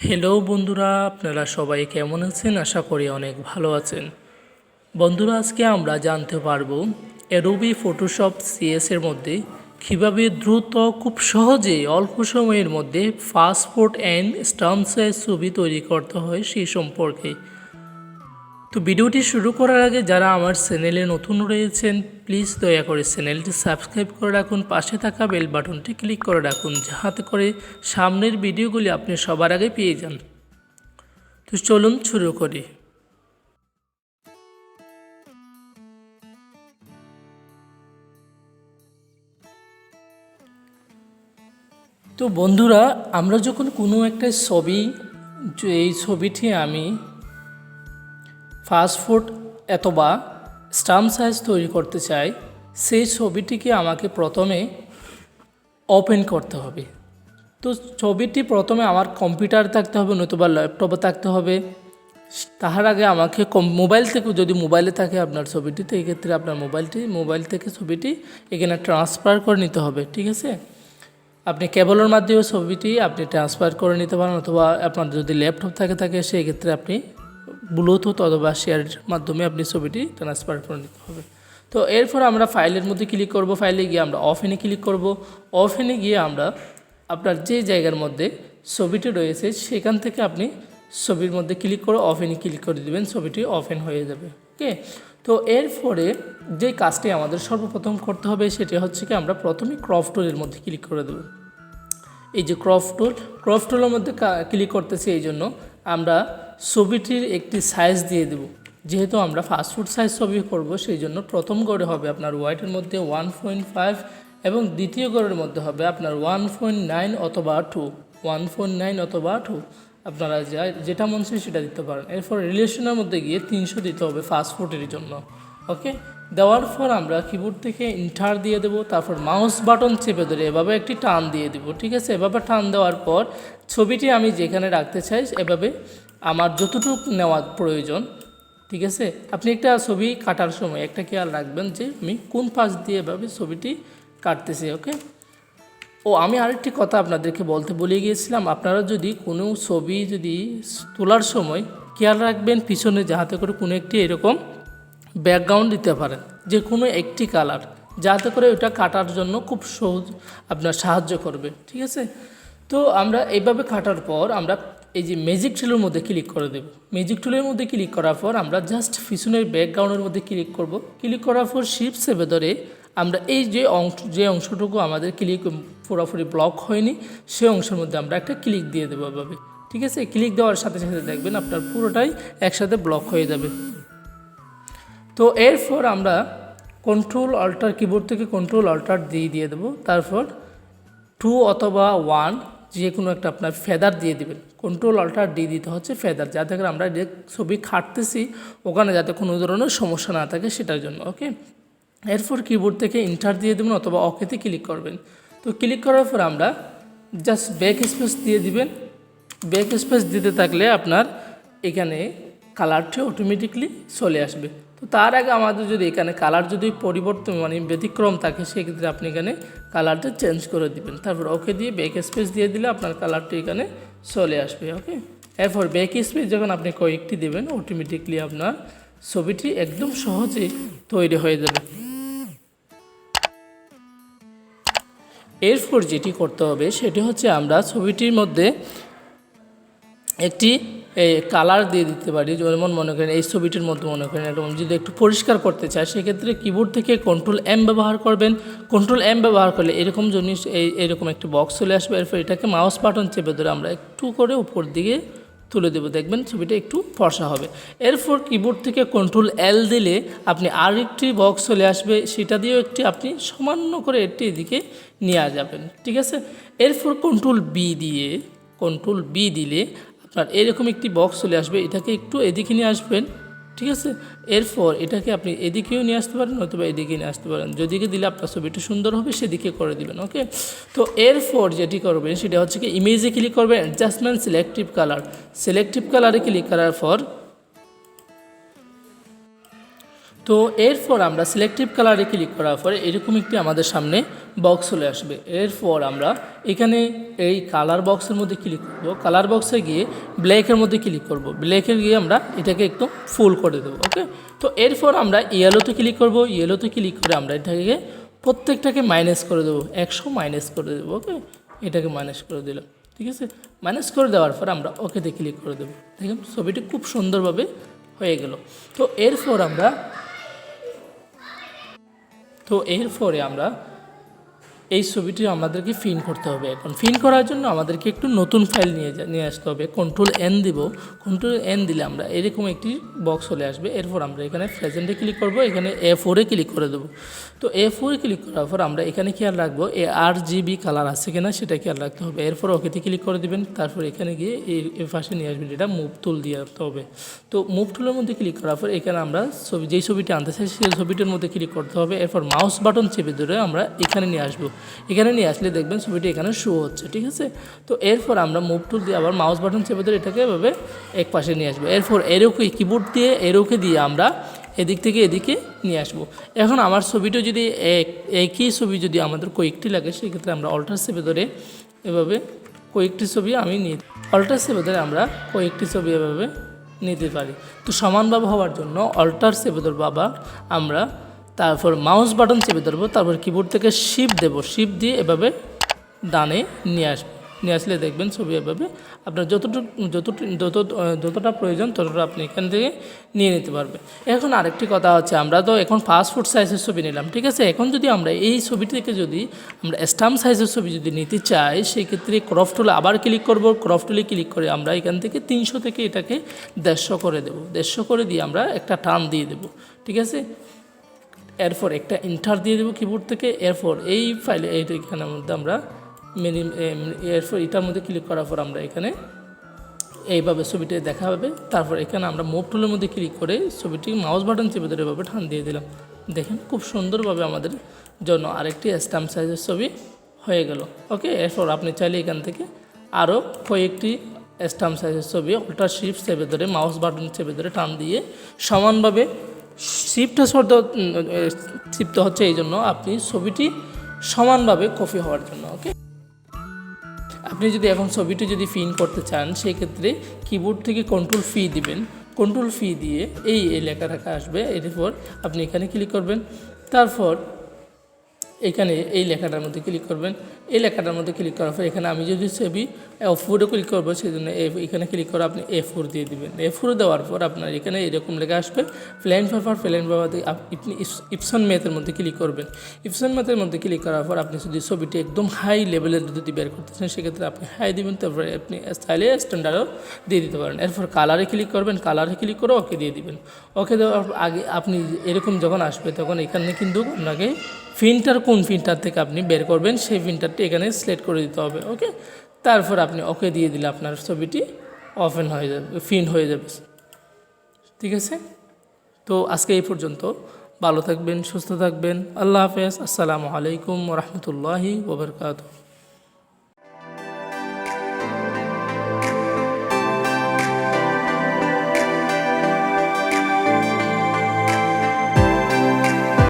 Hello বন্ধুরা, আপনারা সবাই কেমন আছেন? আশা করি অনেক ভালো আছেন। বন্ধুরা, আজকে আমরা জানতে পারব অ্যাডোবি ফটোশপ সিএসের মধ্যে কীভাবে দ্রুত, খুব সহজে, অল্প সময়ের মধ্যে পাসপোর্ট অ্যান্ড স্টাম্প সাইজ ছবি তৈরি করতে হয় সেই সম্পর্কে। তো ভিডিওটি শুরু করার আগে যারা আমার চ্যানেলে নতুন রয়েছেন প্লিজ দয়া করে চ্যানেলটি সাবস্ক্রাইব করে রাখুন, পাশে থাকা বেল বাটনটি ক্লিক করে রাখুন, যাহাতে করে সামনের ভিডিওগুলি আপনি সবার আগে পেয়ে যান। তো চলুন শুরু করি। তো বন্ধুরা, আমরা যখন কোনো একটা ছবি এই ছবিটি আমি ফাস্টফুড অথবা স্টাম্প সাইজ তৈরি করতে চাই, সেই ছবিটিকে আমাকে প্রথমে ওপেন করতে হবে। তো ছবিটি প্রথমে আমার কম্পিউটার থাকতে হবে, নতুবা ল্যাপটপে থাকতে হবে। তাহার আগে আমাকে মোবাইল থেকে, যদি মোবাইলে থাকে আপনার ছবিটি তো এই ক্ষেত্রে আপনার মোবাইলটি, মোবাইল থেকে ছবিটি এখানে ট্রান্সফার করে নিতে হবে, ঠিক আছে? আপনি কেবলের মাধ্যমে ছবিটি আপনি ট্রান্সফার করে নিতে পারেন, অথবা আপনার যদি ল্যাপটপ থাকে থাকে, সেই ক্ষেত্রে আপনি ব্লুটুথ অথবা শেয়ারের মাধ্যমে আপনি ছবিটি ট্রান্সফার করে নিতে হবে। তো এরপর আমরা ফাইলের মধ্যে ক্লিক করব। ফাইলে গিয়ে আমরা অফেনে ক্লিক করব। অফেনে গিয়ে আমরা আপনার যে জায়গার মধ্যে ছবিটি রয়েছে, সেখান থেকে আপনি ছবির মধ্যে ক্লিক করে অফেনে ক্লিক করে দিবেন, ছবিটি অফেন হয়ে যাবে। ওকে তো এরপরে যে কাজটি আমাদের সর্বপ্রথম করতে হবে, সেটি হচ্ছে কি আমরা প্রথমে ক্রপ টুলের মধ্যে ক্লিক করে দেবো। এই যে ক্রপ টুল ক্রপ টুলের মধ্যে ক্লিক করতেছি এই জন্য আমরা ছবিটির একটি সাইজ দিয়ে দেব। যেহেতু আমরা ফাস্টফুড সাইজ ছবি করব, সেই জন্য প্রথম গড়ে হবে আপনার ওয়াইটের মধ্যে ওয়ান পয়েন্ট ফাইভ এবং দ্বিতীয় গড়ের মধ্যে হবে আপনার ওয়ান পয়েন্ট নাইন অথবা টু ওয়ান পয়েন্ট নাইন অথবা টু আপনারা যা, যেটা মন চায় সেটা দিতে পারেন। এরপর রিলেশনের মধ্যে গিয়ে তিনশো দিতে হবে ফাস্টফুডের জন্য। ওকে? দেওয়ার পর আমরা কিবোর্ড থেকে ইন্টার দিয়ে দেবো, তারপর মাউস বাটন চেপে ধরে এভাবে একটি টান দিয়ে দেবো, ঠিক আছে? এভাবে টান দেওয়ার পর ছবিটি আমি যেখানে রাখতে চাই, এভাবে আমার যতটুকু নেওয়ার প্রয়োজন, ঠিক আছে? আপনি একটা ছবি কাটার সময় একটা খেয়াল রাখবেন যে আমি কোন পাশ দিয়ে এভাবে ছবিটি কাটতেছি, ওকে? ও, আমি আরেকটি কথা আপনাদেরকে বলতে বলে গিয়েছিলাম। আপনারা যদি কোনো ছবি যদি তোলার সময় খেয়াল রাখবেন, পিছনে যাহাতে করে কোনো একটি এরকম ব্যাকগ্রাউন্ড দিতে পারেন, যে কোনো একটি কালার যাতে করে ওটা কাটার জন্য খুব সহজ আপনার সাহায্য করবে, ঠিক আছে? তো আমরা এইভাবে কাটার পর আমরা এই যে ম্যাজিক টুলের মধ্যে ক্লিক করে দেব। ম্যাজিক টুলের মধ্যে ক্লিক করার পর আমরা জাস্ট পিছনের ব্যাকগ্রাউন্ডের মধ্যে ক্লিক করব। ক্লিক করার পর শিপ সেভে ধরে আমরা এই যে অংশ, যে অংশটুকু আমাদের ক্লিক পুরোপুরি ব্লক হয়নি সেই অংশের মধ্যে আমরা একটা ক্লিক দিয়ে দেবো এভাবে। ঠিক আছে? ক্লিক দেওয়ার সাথে সাথে দেখবেন আপনার পুরোটাই একসাথে ব্লক হয়ে যাবে। তো এরপর আমরা কন্ট্রোল অল্টার কিবোর্ড থেকে কন্ট্রোল অল্টার দিয়ে দিয়ে দেবো। তারপর টু অথবা ওয়ান যে কোনো একটা আপনার ফেদার দিয়ে দিবেন। কন্ট্রোল অল্টার দিয়ে দিতে হচ্ছে ফেদার যাতে করে আমরা যে ছবি খাটতেছি, ওখানে যাতে কোনো ধরনের সমস্যা না থাকে সেটার জন্য ওকে এরপর কিবোর্ড থেকে ইন্টার দিয়ে দেবেন অথবা অকেতে ক্লিক করবেন। তো ক্লিক করার পর আমরা জাস্ট ব্যাক স্পেস দিয়ে দিবেন। ব্যাক স্পেস দিতে থাকলে আপনার এখানে কালারটি অটোমেটিকলি চলে আসবে। তো তার আগে আমাদের যদি এখানে কালার যদি পরিবর্তন মানে ব্যতিক্রম থাকে, সেক্ষেত্রে আপনি এখানে কালারটা চেঞ্জ করে দিবেন। তারপর ওকে দিয়ে ব্যাক স্পেস দিয়ে দিলে আপনার কালারটি এখানে চলে আসবে ওকে এরপর ব্যাক স্পেস যখন আপনি কয়েকটি দেবেন অটোমেটিকলি আপনার ছবিটি একদম সহজে তৈরি হয়ে যাবে। এরপর যেটি করতে হবে, সেটি হচ্ছে আমরা ছবিটির মধ্যে একটি কালার দিয়ে দিতে পারি, যেমন মনে করেন, এই ছবিটির মধ্যে মনে করেন এরকম যদি একটু পরিষ্কার করতে চায়, সেক্ষেত্রে কিবোর্ড থেকে কন্ট্রোল এম ব্যবহার করবেন। কন্ট্রোল এম ব্যবহার করলে এরকম জিনিস, এই, এরকম একটি বক্স চলে আসবে, এরপর এটাকে মাউস বাটন চেপে ধরে আমরা একটু করে উপর দিকে তুলে দেবো। দেখবেন ছবিটা একটু ফর্সা হবে। এরপর কিবোর্ড থেকে কন্ট্রোল এল দিলে আপনি আর একটি বক্স চলে আসবে, সেটা দিয়েও একটি আপনি সামান্য করে একটি এদিকে নিয়ে যাবেন, ঠিক আছে? এরপর কন্ট্রোল বি দিয়ে কন্ট্রোল বি দিলে আপনার এরকম একটি বক্স চলে আসবে, এটাকে একটু এদিকে নিয়ে আসবেন, ঠিক আছে? এরপর এটাকে আপনি এদিকেও নিয়ে আসতে পারেন অথবা এদিকে নিয়ে আসতে পারেন। যেদিকে দিলে আপনার ছবিটা সুন্দর হবে, সেদিকে করে দিবেন ওকে তো এরপর যেটি করবেন, সেটা হচ্ছে কি ইমেজে ক্লিক করবেন অ্যাডজাস্টমেন্ট সিলেক্টিভ কালার সিলেক্টিভ কালারে ক্লিক করার পর তো এরপর আমরা সিলেক্টিভ কালারে ক্লিক করার পরে এরকম একটি আমাদের সামনে বক্স চলে আসবে। এরপর আমরা এখানে এই কালার বক্সের মধ্যে ক্লিক করব। কালার বক্সে গিয়ে ব্ল্যাকের মধ্যে ক্লিক করব। ব্ল্যাকের গিয়ে আমরা এটাকে একটু ফুল করে দেবো ওকে তো এরপর আমরা ইয়েলোতে ক্লিক করব। ইয়েলোতে ক্লিক করে আমরা এটাকে প্রত্যেকটাকে মাইনাস করে দেবো। একশো মাইনাস করে দেবো ওকে এটাকে মাইনাস করে দিলাম, ঠিক আছে? মাইনাস করে দেওয়ার পর আমরা ওকেতে ক্লিক করে দেবো। দেখুন, ছবিটি খুব সুন্দরভাবে হয়ে গেল। তো এরপর আমরা তো এরপরে আমরা এই ছবিটি আমাদেরকে ফিন করতে হবে। এখন ফিন করার জন্য আমাদেরকে একটু নতুন ফাইল নিয়ে নিয়ে আসতে হবে। কন্ট্রোল এন দিব। কন্ট্রোল এন দিলে আমরা এরকম একটি বক্স চলে আসবে। এরপর আমরা এখানে প্রেজেন্টে ক্লিক করব। এখানে এ ফোরে ক্লিক করে দেবো। তো এ ফোরে ক্লিক করার পর আমরা এখানে খেয়াল রাখব? এ আর জিবি কালার আছে কিনা সেটা খেয়াল রাখতে হবে। এরপর ওকেতে ক্লিক করে দিবেন। তারপর এখানে গিয়ে এই পাশে নিয়ে আসবেন এটা মুভ টুল দিয়ে রাখতে হবে। তো মুভ টুলের মধ্যে ক্লিক করার পর এখানে আমরা ছবি, যেই ছবিটি আনতে চাই সেই ছবিটির মধ্যে ক্লিক করতে হবে। এরপর মাউস বাটন চেপে ধরে আমরা এখানে নিয়ে আসব। এখানে নিয়ে আসলে দেখবেন ছবিটি এখানে শো হচ্ছে, ঠিক আছে? তো এরপর আমরা মুভ টুল দিয়ে আবার মাউস বাটন চেপে ধরে এটাকে এভাবে এক পাশে নিয়ে আসব। এরপর এরোকে কিবোর্ড দিয়ে এরোকে দিয়ে আমরা এদিক থেকে এদিকে নিয়ে আসব। এখন আমার ছবিটা যদি এক, একই ছবি যদি আমাদের কয়েকটি লাগে, সেক্ষেত্রে আমরা অল্টার চেপে ধরে এভাবে কয়েকটি ছবি আমি নিই অল্টার চেপে ধরে আমরা কয়েকটি ছবি এভাবে নিতে পারি। তো সমানভাবে হওয়ার জন্য অল্টার ধরবো আবার আমরা তারপর মাউস বাটন চেপে ধরবো, তারপর কিবোর্ড থেকে শিপ দেবো। শিপ দিয়ে এভাবে ডানে নিয়ে আসব নিয়ে আসলে দেখবেন ছবি এভাবে। আপনার যতটুকু যতটুকু যত যতটা প্রয়োজন ততটা আপনি এখান থেকে নিয়ে নিতে পারবেন এখন আরেকটি কথা হচ্ছে, আমরা তো এখন ফাস্ট ফুড সাইজের ছবি নিলাম, ঠিক আছে? এখন যদি আমরা এই ছবি থেকে যদি আমরা স্টাম্প সাইজের ছবি যদি নিতে চাই, সেই ক্ষেত্রে ক্রফ টুলে আবার ক্লিক করব। ক্রফ টুলে ক্লিক করে আমরা এখান থেকে তিনশো থেকে এটাকে দেড়শো করে দেবো। দেড়শো করে দিয়ে আমরা একটা টান দিয়ে দেবো, ঠিক আছে? এরপর একটা ইন্টার দিয়ে দেবো কিবোর্ড থেকে, এরপর এই ফাইলে এইখানের মধ্যে আমরা মিনি এরপর এটার মধ্যে ক্লিক করার পর আমরা এখানে এইভাবে ছবিটি দেখা হবে। তারপর এখানে আমরা মুভ টুলের মধ্যে ক্লিক করে ছবিটি মাউস বাটন চেপে ধরে এভাবে টান দিয়ে দিলাম। দেখেন খুব সুন্দরভাবে আমাদের জন্য আরেকটি স্ট্যাম্প সাইজের ছবি হয়ে গেল। ওকে এরপর আপনি চাইলে এখান থেকে আরও কয়েকটি স্ট্যাম্প সাইজের ছবি অল্টার শিফট চেপে ধরে মাউস বাটন চেপে ধরে টান দিয়ে সমানভাবে শিফটটা শব্দ শিফট হচ্ছে এই জন্য আপনি ছবিটি সমানভাবে কপি হওয়ার জন্য ওকে আপনি যদি এখন ছবিটি যদি ফিন করতে চান সেই ক্ষেত্রে কিবোর্ড থেকে কন্ট্রোল ফি দিবেন। কন্ট্রোল ফি দিয়ে এই এই লেখাটা আসবে, এরপর আপনি এখানে ক্লিক করবেন। তারপর এখানে এই লেখাটার মধ্যে ক্লিক করবেন। এই লেখাটার মধ্যে ক্লিক করার পর এখানে আমি যদি ছবি ফোরে ক্লিক করব সেই জন্য এখানে ক্লিক করে আপনি এ ফোর দিয়ে দিবেন। এ ফোর দেওয়ার পর আপনার এখানে এরকম লেখা আসবে প্ল্যান পেপার প্ল্যান পেপার আপনি ইপসন ম্যাথের মধ্যে ক্লিক করবেন। ইপসন ম্যাথের মধ্যে ক্লিক করার পর আপনি যদি ছবিটি একদম হাই লেভেলের যদি বের করতে চান, সেক্ষেত্রে আপনি হাই দিবেন, তারপরে আপনি স্টাইলে স্ট্যান্ডার্ডও দিয়ে দিতে পারেন। এরপর কালারে ক্লিক করবেন কালারে ক্লিক করে ওকে দিয়ে দিবেন। ওকে দেওয়ার আগে আপনি এরকম যখন আসবে, তখন এখানে কিন্তু আপনাকে ফিন্টার কোন ফিন্টার থেকে আপনি বের করবেন, সেই ফিন্টারটি এখানে সিলেক্ট করে দিতে হবে ওকে তারপর আপনি ওকে দিয়ে দিলে আপনার ছবিটি ওপেন হয়ে যাবে ফিন হয়ে যাবে। ঠিক আছে? তো আজকে এই পর্যন্ত। ভালো থাকবেন, সুস্থ থাকবেন। আল্লাহ হাফেজ। আসসালামু আলাইকুম রহমতুল্লাহি ওবরকাত